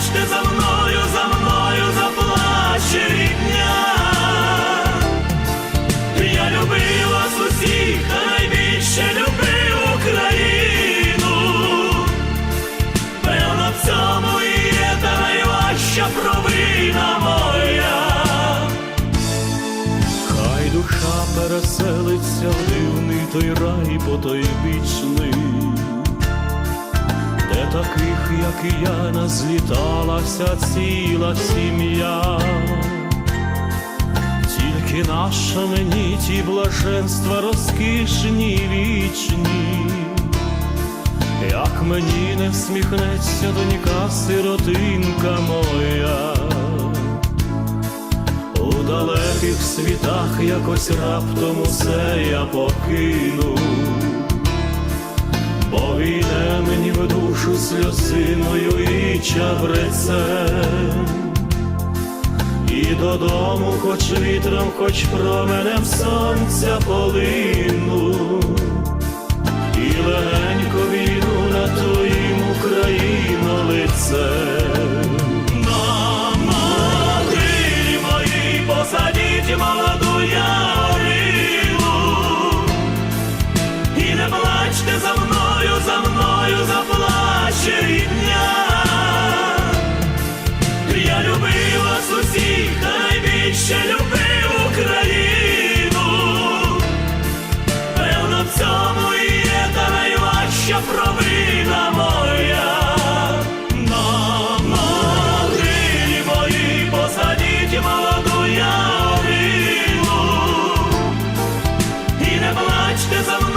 Плачте за мною, за мною заплаче рідня. Я любив вас усіх, та найбільше любив Україну. Певно, в цьому і є та найважча провина моя. Хай душа переселиться в дивний той рай потойбічний, де таких, як і я, назліталася ціла сім'я. Тільки наша мені ті блаженства розкішні вічні, як мені не всміхнеться донька сиротинка моя, у далеких світах якось раптом усе я покину, бо війне мені в душу сльозиною і чабреце, І додому, хоч вітром, хоч променем сонця полину, ще люби Україну, певно, в цьому є та найважча провина моя, на могилі мої посадіть молоду і не плачте за мною.